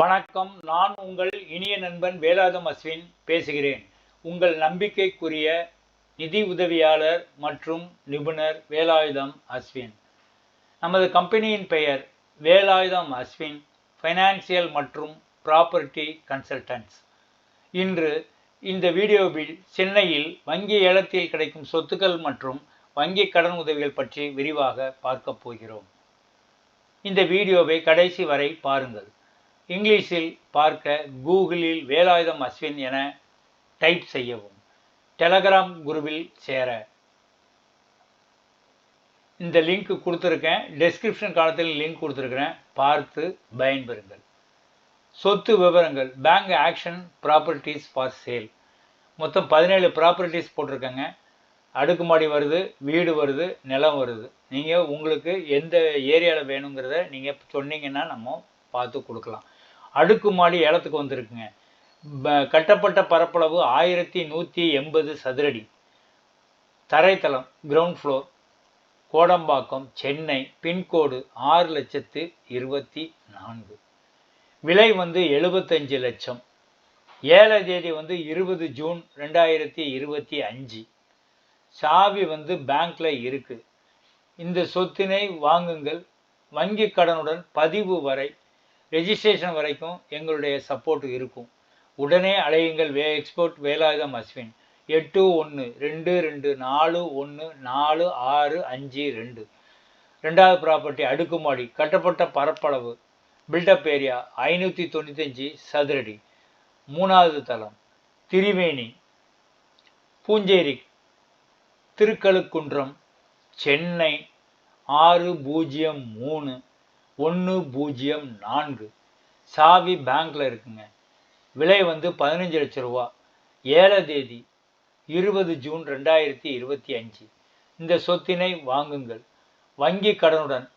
வணக்கம். நான் உங்கள் இனிய நண்பன் வேலாதம் அஸ்வின் பேசுகிறேன். உங்கள் நம்பிக்கைக்குரிய நிதி உதவியாளர் மற்றும் நிபுணர் வேலாயுதம் அஸ்வின். நமது கம்பெனியின் பெயர் வேலாயுதம் அஸ்வின் ஃபைனான்சியல் மற்றும் ப்ராப்பர்ட்டி கன்சல்டன்ட்ஸ் இன்று இந்த வீடியோவில் சென்னையில் வங்கி ஏலத்தில் கிடைக்கும் சொத்துக்கள் மற்றும் வங்கி கடன் உதவிகள் பற்றி விரிவாக பார்க்கப் போகிறோம். இந்த வீடியோவை கடைசி வரை பாருங்கள். இங்கிலீஷில் பார்க்க கூகுளில் வேலாயுதம் அஸ்வின் என டைப் செய்யவும். டெலகிராம் குரூப்பில் சேர. இந்த லிங்க் கொடுத்துருக்கேன். டெஸ்கிரிப்ஷன் காலத்தில் லிங்க் கொடுத்துருக்கிறேன். பார்த்து பயன்பெறுங்கள். சொத்து விவரங்கள். Bank auction properties for sale. மொத்தம் பதினேழு ப்ராப்பர்ட்டிஸ் போட்டிருக்கேங்க. அடுக்குமாடி வருது வீடு வருது நிலம் வருது. நீங்கள் உங்களுக்கு எந்த ஏரியாவில் வேணுங்கிறத நீங்கள் சொன்னீங்கன்னா நம்ம பார்த்து கொடுக்கலாம். அடுக்குமாடி ஏலத்துக்கு வந்திருக்குங்க. ப- கட்டப்பட்ட பரப்பளவு ஆயிரத்தி நூற்றி எண்பது சதுரடி. தரைத்தளம் ground floor Kodambakkam Chennai pincode ஆறு லட்சத்து இருபத்தி நான்கு. விலை வந்து எழுபத்தஞ்சு லட்சம். ஏழை தேதி வந்து இருபது ஜூன் ரெண்டாயிரத்தி இருபத்தி அஞ்சு. சாவி வந்து பேங்க்ல இருக்கு. இந்த சொத்தினை வாங்குங்கள். வங்கி கடனுடன் பதிவு வரை ரெஜிஸ்ட்ரேஷன் வரைக்கும் எங்களுடைய சப்போர்ட் இருக்கும். உடனே அழையுங்கள் வே எக்ஸ்போர்ட் வேலாயுதம் அஸ்வின். எட்டு ஒன்று ரெண்டு ரெண்டு நாலு ஒன்று நாலு ஆறு அஞ்சு ரெண்டு. ரெண்டாவது ப்ராப்பர்ட்டி அடுக்குமாடி கட்டப்பட்ட பரப்பளவு பில்டப் ஏரியா ஐநூற்றி தொண்ணூத்தஞ்சு சதுரடி. மூணாவது தளம் திரிவேணி பூஞ்சேரி திருக்கழுக்குன்றம் சென்னை ஆறு பூஜ்ஜியம் மூணு. ஒன்று பூஜ்ஜியம் நான்கு. சாவி பேங்க்ல இருக்குங்க. விலை வந்து பதினஞ்சு லட்ச ரூபா. ஏழை தேதி இருபது ஜூன் ரெண்டாயிரத்தி இருபத்தி அஞ்சு. இந்த சொத்தினை வாங்குங்கள். வங்கி கடனுடன்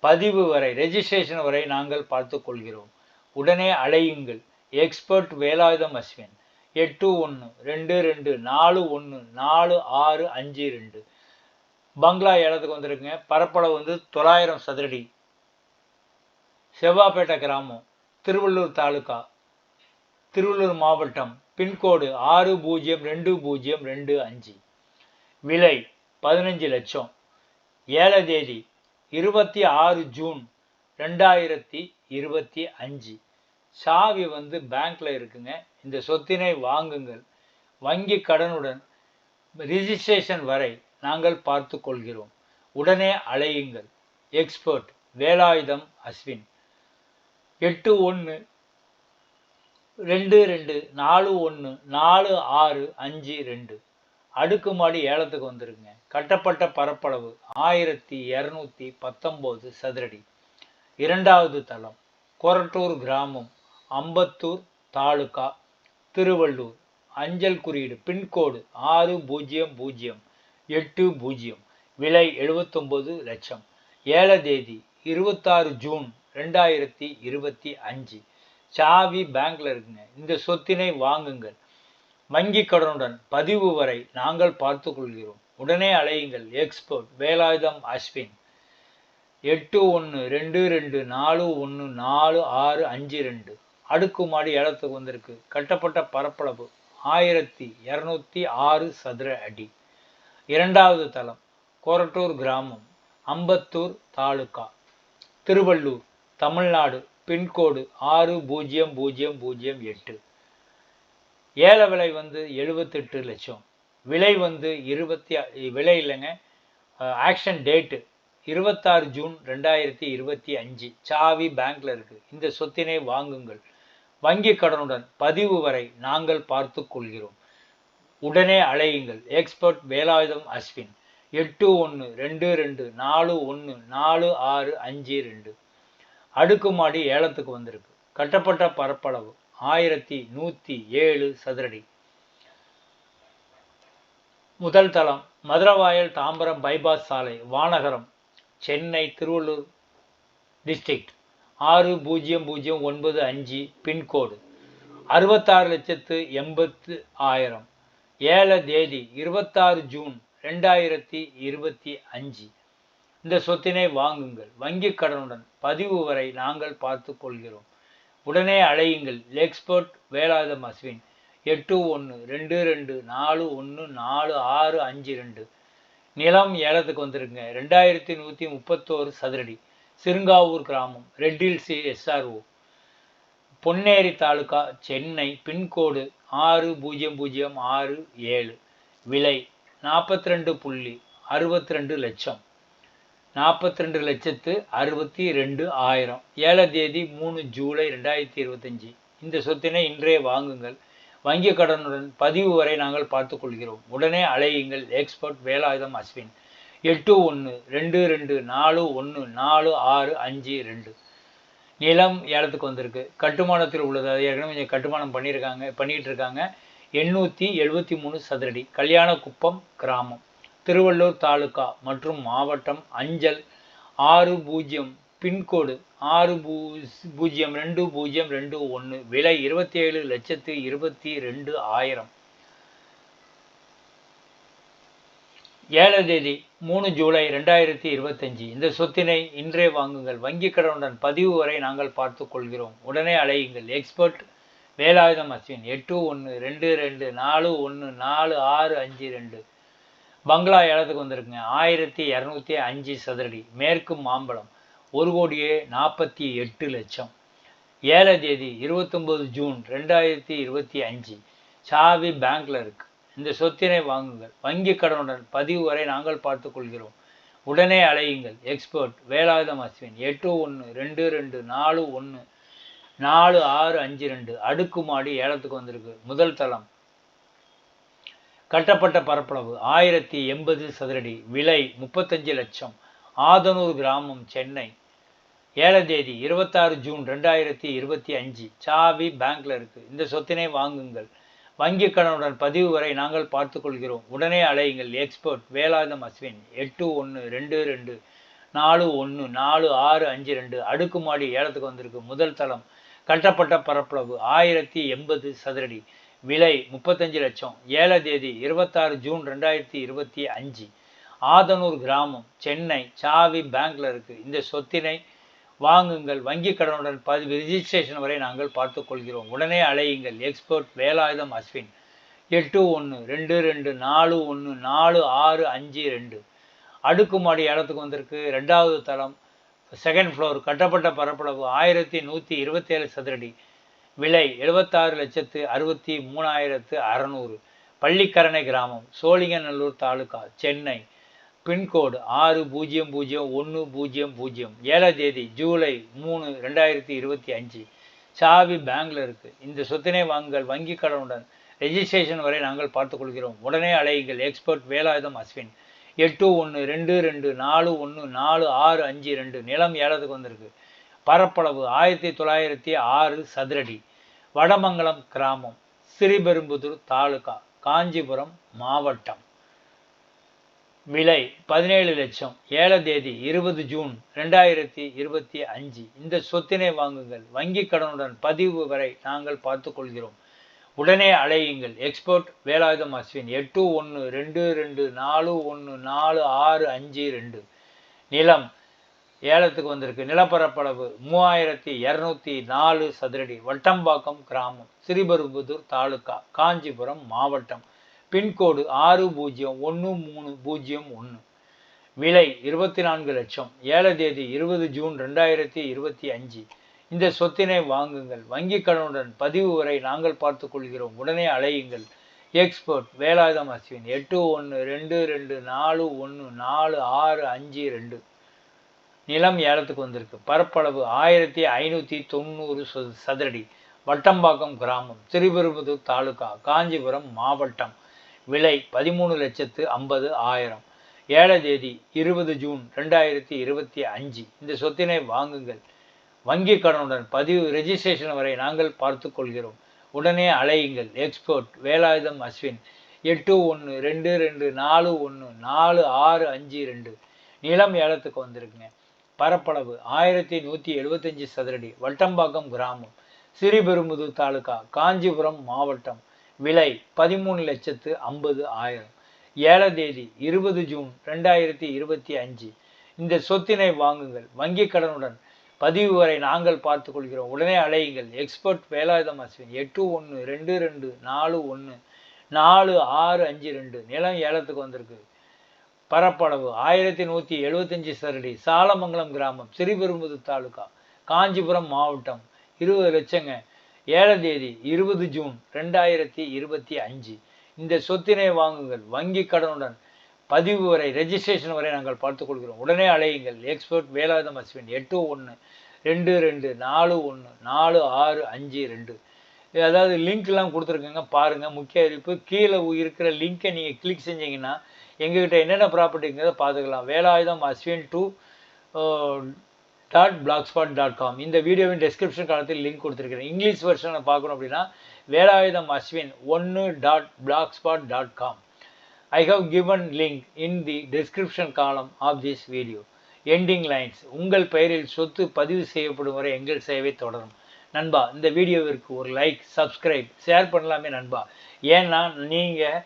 பதிவு வரை ரெஜிஸ்ட்ரேஷன் வரை நாங்கள் பார்த்து கொள்கிறோம் உடனே அழையுங்கள் எக்ஸ்பர்ட் வேலாயுதம் அஸ்வின். எட்டு ஒன்று ரெண்டு ரெண்டு நாலு ஒன்று நாலு ஆறு அஞ்சு ரெண்டு. பங்களா ஏலத்துக்கு வந்திருக்குங்க. பரப்பளவு வந்து தொள்ளாயிரம் சதுரடி. செவ்வாப்பேட்டை கிராமம் திருவள்ளூர் தாலுகா திருவள்ளூர் மாவட்டம் பின்கோடு ஆறு பூஜ்ஜியம் ரெண்டு பூஜ்ஜியம் ரெண்டு அஞ்சு. விலை பதினஞ்சு லட்சம். ஏழை தேதி இருபத்தி ஆறு ஜூன் ரெண்டாயிரத்தி இருபத்தி அஞ்சு. சாவி வந்து பேங்க்ல இருக்குங்க. இந்த சொத்தினை வாங்குங்கள். வங்கி கடனுடன் ரிஜிஸ்ட்ரேஷன் வரை நாங்கள் பார்த்து கொள்கிறோம். உடனே அழையுங்கள் எக்ஸ்பர்ட் வேலாயுதம் அஸ்வின். எட்டு ஒன்று ரெண்டு ரெண்டு நாலு ஒன்று நாலு ஆறு அஞ்சு ரெண்டு. அடுக்குமாடி ஏலத்துக்கு வந்துருங்க. கட்டப்பட்ட பரப்பளவு ஆயிரத்தி இரநூத்தி பத்தொம்போது சதுரடி. இரண்டாவது தளம் கொரட்டூர் கிராமம் அம்பத்தூர் தாலுகா திருவள்ளூர். அஞ்சல் குறியீடு பின்கோடு ஆறு பூஜ்ஜியம் பூஜ்ஜியம் எட்டு பூஜ்ஜியம். விலை எழுபத்தொம்போது லட்சம். ஏழ தேதி இருபத்தாறு ஜூன் ரெண்டாயிரத்தி இருபத்தி அஞ்சு. சாவி பேங்க்ல இருக்குங்க. இந்த சொத்தினை வாங்குங்கள். வங்கி கடனுடன் பதிவு வரை நாங்கள் பார்த்து கொள்கிறோம் உடனே அலையுங்கள். எக்ஸ்போர்ட் வேலாயுதம் அஸ்வின் எட்டு ஒன்று ரெண்டு ரெண்டு நாலு ஒன்று நாலு ஆறு அஞ்சு ரெண்டு. அடுக்குமாடி ஏலத்துக்கு வந்திருக்கு. கட்டப்பட்ட பரப்பளவு ஆயிரத்தி இரநூத்தி ஆறு சதுர அடி. இரண்டாவது தளம் கொரட்டூர் கிராமம் அம்பத்தூர் தாலுகா. திருவள்ளூர் தமிழ்நாடு பின்கோடு ஆறு பூஜ்ஜியம் பூஜ்ஜியம் பூஜ்ஜியம் எட்டு. ஏல விலை வந்து எழுபத்தெட்டு லட்சம். விலை வந்து இருபத்தி விலை இல்லைங்க. ஆக்ஷன் டேட்டு இருபத்தாறு ஜூன் ரெண்டாயிரத்தி இருபத்தி அஞ்சு. சாவி பேங்க்ல இருக்கு. இந்த சொத்தினை வாங்குங்கள். வங்கி கடனுடன் பதிவு வரை நாங்கள் பார்த்து கொள்கிறோம். உடனே அழையுங்கள் எக்ஸ்பர்ட் வேலாயுதம் அஸ்வின். எட்டு ஒன்று ரெண்டு ரெண்டு நாலு ஒன்று நாலு ஆறு அஞ்சு ரெண்டு. அடுக்குமாடி ஏலத்துக்கு வந்திருக்கு. கட்டப்பட்ட பரப்பளவு ஆயிரத்தி நூற்றி ஏழு சதுரடி. முதல் தளம் மதுரவாயல் தாம்பரம் பைபாஸ் சாலை வானகரம் சென்னை திருவள்ளூர் டிஸ்ட்ரிக்ட். ஆறு பூஜ்ஜியம் பூஜ்ஜியம் ஒன்பது அஞ்சு பின்கோடு. அறுபத்தாறு லட்சத்து எண்பத்து ஆயிரம். ஏழை தேதி இருபத்தாறு ஜூன் ரெண்டாயிரத்தி இருபத்தி அஞ்சு. இந்த சொத்தினை வாங்குங்கள். வங்கி கடனுடன் பதிவு வரை நாங்கள் பார்த்து கொள்கிறோம். உடனே அழையுங்கள். எக்ஸ்பர்ட் வேலாயுதம் அஸ்வின். எட்டு ஒன்று ரெண்டு ரெண்டு நாலு ஒன்று நாலு ஆறு அஞ்சு ரெண்டு. நிலம் ஏலத்துக்கு வந்திருக்குங்க ரெண்டாயிரத்தி நூற்றி முப்பத்தோரு சதுரடி. சிறுங்காவூர் கிராமம். ரெட்டில்சி எஸ்ஆர்ஓ பொன்னேரி தாலுகா சென்னை. பின்கோடு ஆறு பூஜ்ஜியம் பூஜ்ஜியம் ஆறு ஏழு. விலை நாற்பத்தி ரெண்டு புள்ளி அறுபத்தி ரெண்டு லட்சம். நாற்பத்தி ரெண்டு லட்சத்து அறுபத்தி ரெண்டு ஆயிரம். ஏழாம் தேதி மூணு ஜூலை ரெண்டாயிரத்தி இருபத்தஞ்சி. இந்த சொத்தினை இன்றே வாங்குங்கள். வங்கி கடனுடன் பதிவு வரை நாங்கள் பார்த்துக்கொள்கிறோம் உடனே அலையுங்கள். எக்ஸ்போர்ட் வேலாயுதம் அஸ்வின். எட்டு ஒன்று ரெண்டு ரெண்டு நாலு ஒன்று நாலு ஆறு அஞ்சு ரெண்டு. நிலம் ஏலத்துக்கு வந்திருக்கு. கட்டுமானத்தில் உள்ளது. அது ஏற்கனவே கொஞ்சம் கட்டுமானம் பண்ணியிருக்காங்க பண்ணிகிட்டு இருக்காங்க. எண்ணூற்றி எழுபத்தி மூணு சதுரடி. கல்யாணக்குப்பம் கிராமம். திருவள்ளூர் தாலுகா மற்றும் மாவட்டம் அஞ்சல் ஆறு பூஜ்ஜியம் பின்கோடு ஆறு பூ பூஜ்ஜியம் ரெண்டு பூஜ்ஜியம் ரெண்டு ஒன்று விலை இருபத்தி ஏழு லட்சத்து இருபத்தி ரெண்டு ஆயிரம். ஏழு தேதி மூணு ஜூலை ரெண்டாயிரத்தி இருபத்தஞ்சி. இந்த சொத்தினை இன்றே வாங்குங்கள். வங்கி கடனுடன் பதிவு வரை நாங்கள் பார்த்து கொள்கிறோம். உடனே அழையுங்கள் எக்ஸ்பர்ட் வேலாயுதம் அஸ்வின். எட்டு ஒன்று ரெண்டு ரெண்டு நாலு ஒன்று நாலு ஆறு அஞ்சு ரெண்டு. பங்களா ஏலத்துக்கு வந்திருக்குங்க. ஆயிரத்தி இரநூத்தி அஞ்சு சதுரடி மேற்கு மாம்பழம் ஒரு கோடியே நாற்பத்தி எட்டு லட்சம். ஏழை தேதி இருபத்தொம்போது ஜூன் ரெண்டாயிரத்தி இருபத்தி அஞ்சு சாவி பேங்க்ல இருக்கு. இந்த சொத்தினை வாங்குங்கள். வங்கி கடனுடன் பதிவு வரை நாங்கள் பார்த்து கொள்கிறோம் உடனே அலையுங்கள். எக்ஸ்பர்ட் வேலாயுதம் அஸ்வின் எட்டு ஒன்று ரெண்டு ரெண்டு நாலு ஒன்று நாலு ஆறு அஞ்சு ரெண்டு. அடுக்குமாடி ஏலத்துக்கு வந்திருக்கு. முதல் தளம். கட்டப்பட்ட பரப்பளவு ஆயிரத்தி எண்பது சதுரடி. விலை முப்பத்தஞ்சு லட்சம். ஆதனூர் கிராமம் சென்னை. ஏழாம் தேதி இருபத்தாறு ஜூன் ரெண்டாயிரத்தி இருபத்தி அஞ்சு. சாவி பேங்க்ல இருக்கு. இந்த சொத்தினை வாங்குங்கள். வங்கி கடனுடன் பதிவு வரை நாங்கள் பார்த்துக்கொள்கிறோம் உடனே அலையுங்கள். எக்ஸ்போர்ட் வேலாயுதம் அஸ்வின். எட்டு ஒன்று ரெண்டு ரெண்டு நாலு ஒன்று நாலு ஆறு அஞ்சு ரெண்டு. அடுக்குமாடி ஏலத்துக்கு வந்திருக்கு. முதல் தளம். கட்டப்பட்ட பரப்பளவு ஆயிரத்தி எண்பது சதுரடி. விலை முப்பத்தஞ்சு லட்சம். ஏழை தேதி இருபத்தாறு ஜூன் ரெண்டாயிரத்தி இருபத்தி அஞ்சு. ஆதனூர் கிராமம் சென்னை சாவி பேங்க்ல இருக்கு. இந்த சொத்தினை வாங்குங்கள். வங்கி கடனுடன் பதிவு ரிஜிஸ்ட்ரேஷன் வரை நாங்கள் பார்த்து கொள்கிறோம். உடனே அழையுங்கள் எக்ஸ்போர்ட் வேலாயுதம் அஸ்வின். எட்டு ஒன்று ரெண்டு ரெண்டு நாலு ஒன்று நாலு ஆறு அஞ்சு ரெண்டு. அடுக்குமாடி இடத்துக்கு வந்திருக்கு. ரெண்டாவது தளம் செகண்ட் ஃப்ளோர் கட்டப்பட்ட பரப்பளவு ஆயிரத்தி நூற்றி இருபத்தேழு சதுரடி. விலை எழுபத்தாறு லட்சத்து அறுபத்தி மூணாயிரத்து அறநூறு. பள்ளிக்கரணை கிராமம் சோழிங்கநல்லூர் தாலுகா சென்னை. பின்கோடு ஆறு பூஜ்ஜியம் பூஜ்ஜியம் ஒன்று பூஜ்ஜியம் பூஜ்ஜியம் ஏழாம் தேதி ஜூலை மூணு ரெண்டாயிரத்தி இருபத்தி அஞ்சு. சாவி பேங்கில் இருக்குது இந்த சொத்தினை வாங்குங்கள். வங்கி கடனுடன் ரெஜிஸ்ட்ரேஷன் வரை நாங்கள் பார்த்துக்கொள்கிறோம். உடனே அலையுங்கள். எக்ஸ்பர்ட் வேலாயுதம் அஸ்வின். எட்டு ஒன்று ரெண்டு ரெண்டு நாலு ஒன்று நாலு ஆறு அஞ்சு ரெண்டு. நிலம் ஏலத்துக்கு வந்திருக்கு. பரப்பளவு ஆயிரத்தி தொள்ளாயிரத்தி ஆறு சதுரடி வடமங்கலம் கிராமம் ஸ்ரீபெரும்புதூர் தாலுகா காஞ்சிபுரம் மாவட்டம். விலை பதினேழு லட்சம் ஏழு தேதி இருபது ஜூன் ரெண்டாயிரத்தி இருபத்தி அஞ்சு. இந்த சொத்தினை வாங்குங்கள். வங்கி கடனுடன் பதிவு வரை நாங்கள் பார்த்துக்கொள்கிறோம். உடனே அலையுங்கள். எக்ஸ்போர்ட் வேலாயுதம் அஸ்வின் எட்டு ஒன்று ரெண்டு ரெண்டு நாலு ஒன்று நாலு ஆறு அஞ்சு ரெண்டு. நிலம் ஏலத்துக்கு வந்திருக்கு. நிலப்பரப்பளவு மூவாயிரத்தி இரநூத்தி நாலு சதுரடி. வட்டம்பாக்கம் கிராமம் ஸ்ரீபெரும்புதூர் தாலுக்கா காஞ்சிபுரம் மாவட்டம். பின்கோடு ஆறு பூஜ்ஜியம் ஒன்று மூணு பூஜ்ஜியம் ஒன்று. விலை இருபத்தி நான்கு லட்சம். ஏழு தேதி இருபது ஜூன் ரெண்டாயிரத்தி இருபத்தி அஞ்சு. இந்த சொத்தினை வாங்குங்கள். வங்கி கடனுடன் பதிவு வரை நாங்கள் பார்த்து கொள்கிறோம். உடனே அலையுங்கள். எக்ஸ்போர்ட் வேலாயுதம் அஸ்வின் எட்டு ஒன்று ரெண்டு ரெண்டு நாலு ஒன்று நாலு ஆறு அஞ்சு ரெண்டு. நிலம் ஏலத்துக்கு வந்திருக்கு. பரப்பளவு ஆயிரத்தி ஐநூற்றி தொண்ணூறு சதுரடி. வட்டம்பாக்கம் கிராமம் திருப்பெரும்புதூர் தாலுகா காஞ்சிபுரம் மாவட்டம். விலை பதிமூணு லட்சத்து ஐம்பது ஆயிரம். ஏழை தேதி இருபது ஜூன் ரெண்டாயிரத்தி இருபத்தி அஞ்சு. இந்த சொத்தினை வாங்குங்கள். வங்கி கடனுடன் பதிவு ரெஜிஸ்ட்ரேஷன் வரை நாங்கள் பார்த்து கொள்கிறோம். உடனே அலையுங்கள். எக்ஸ்போர்ட் வேலாயுதம் அஸ்வின். எட்டு ஒன்று ரெண்டு ரெண்டு நாலு ஒன்று நாலு ஆறு அஞ்சு ரெண்டு. நிலம் ஏலத்துக்கு வந்திருக்குங்க. பரப்பளவு ஆயிரத்தி நூற்றி எழுபத்தஞ்சு சதுரடி வட்டம்பாக்கம் கிராமம் சிறிபெரும்புதூர் தாலுகா காஞ்சிபுரம் மாவட்டம். விலை பதிமூணு லட்சத்து ஐம்பது ஆயிரம். ஏழை தேதி இருபது ஜூன் ரெண்டாயிரத்தி இருபத்தி அஞ்சு. இந்த சொத்தினை வாங்குங்கள். வங்கி கடனுடன் பதிவு வரை நாங்கள் பார்த்துக் கொள்கிறோம் உடனே அழையுங்கள் எக்ஸ்பர்ட் வேலாயுதம் அஸ்வின் எட்டு ஒன்று ரெண்டு ரெண்டு நாலு ஒன்று நாலு ஆறு அஞ்சு ரெண்டு. நிலம் ஏலத்துக்கு வந்திருக்கு. பரப்பளவு ஆயிரத்தி நூற்றி எழுபத்தஞ்சி சரடி சாலமங்கலம் கிராமம் ஸ்ரீபெரும்புதூர் தாலுகா காஞ்சிபுரம் மாவட்டம் இருபது லட்சங்க. ஏழாம் தேதி இருபது ஜூன் ரெண்டாயிரத்தி இருபத்தி அஞ்சு. இந்த சொத்தினை வாங்குங்கள். வங்கி கடனுடன் பதிவு வரை ரெஜிஸ்ட்ரேஷன் வரை நாங்கள் பார்த்துக் கொள்கிறோம். உடனே அலையுங்கள். எக்ஸ்போர்ட் வேலாயுதம் அஸ்வின் எட்டு ஒன்று ரெண்டு ரெண்டு நாலு ஒன்று நாலு ஆறு அஞ்சு ரெண்டு. அதாவது லிங்க்லாம் கொடுத்துருக்கேங்க பாருங்கள் முக்கிய அறிவிப்பு கீழே இருக்கிற லிங்க்கை நீங்கள் கிளிக் செஞ்சீங்கன்னா எங்ககிட்ட என்னென்ன ப்ராப்பர்ட்டிங்கிறத பார்த்துக்கலாம். Velayudham Ashwin two dot blogspot dot com இந்த வீடியோவின் டெஸ்கிரிப்ஷன் காலத்தில் லிங்க் கொடுத்துருக்கிறேன். இங்கிலீஷ் வெர்ஷனை பார்க்கணும் அப்படின்னா வேலாயுதம் அஸ்வின் ஒன்று dot blogspot dot com I have given link in the description column of this video ending lines உங்கள் பெயரில் சொத்து பதிவு செய்யப்படும் வரை எங்கள் சேவை தொடரும். நண்பா இந்த வீடியோவிற்கு ஒரு லைக் சப்ஸ்கிரைப் ஷேர் பண்ணலாமே நண்பா. ஏன்னா நீங்கள்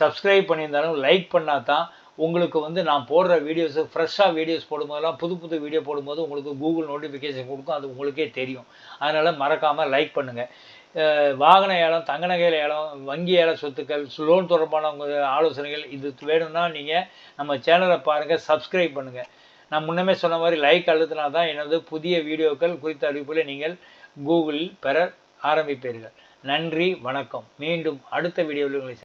சப்ஸ்கிரைப் பண்ணியிருந்தாலும் லைக் பண்ணால் தான் உங்களுக்கு வந்து நான் போடுற வீடியோஸு ஃப்ரெஷ்ஷாக வீடியோஸ் போடும்போதெல்லாம் புது புது வீடியோ போடும்போது உங்களுக்கு கூகுள் நோட்டிஃபிகேஷன் கொடுக்கும். அது உங்களுக்கே தெரியும். அதனால் மறக்காமல் லைக் பண்ணுங்கள் வாகன ஏலம் தங்க நகையில் ஏலம் வங்கி ஏல சொத்துக்கள் லோன் தொடர்பான உங்கள் ஆலோசனைகள் இது வேணும்னா நீங்கள் நம்ம சேனலை பாருங்கள் சப்ஸ்கிரைப் பண்ணுங்கள் நான் முன்னமே சொன்ன மாதிரி லைக் அழுத்தினா தான் எனது புதிய வீடியோக்கள் குறித்த அறிவிப்புகளை நீங்கள் கூகுளில் பெற ஆரம்பிப்பீர்கள். நன்றி வணக்கம். மீண்டும் அடுத்த வீடியோவில் உங்களை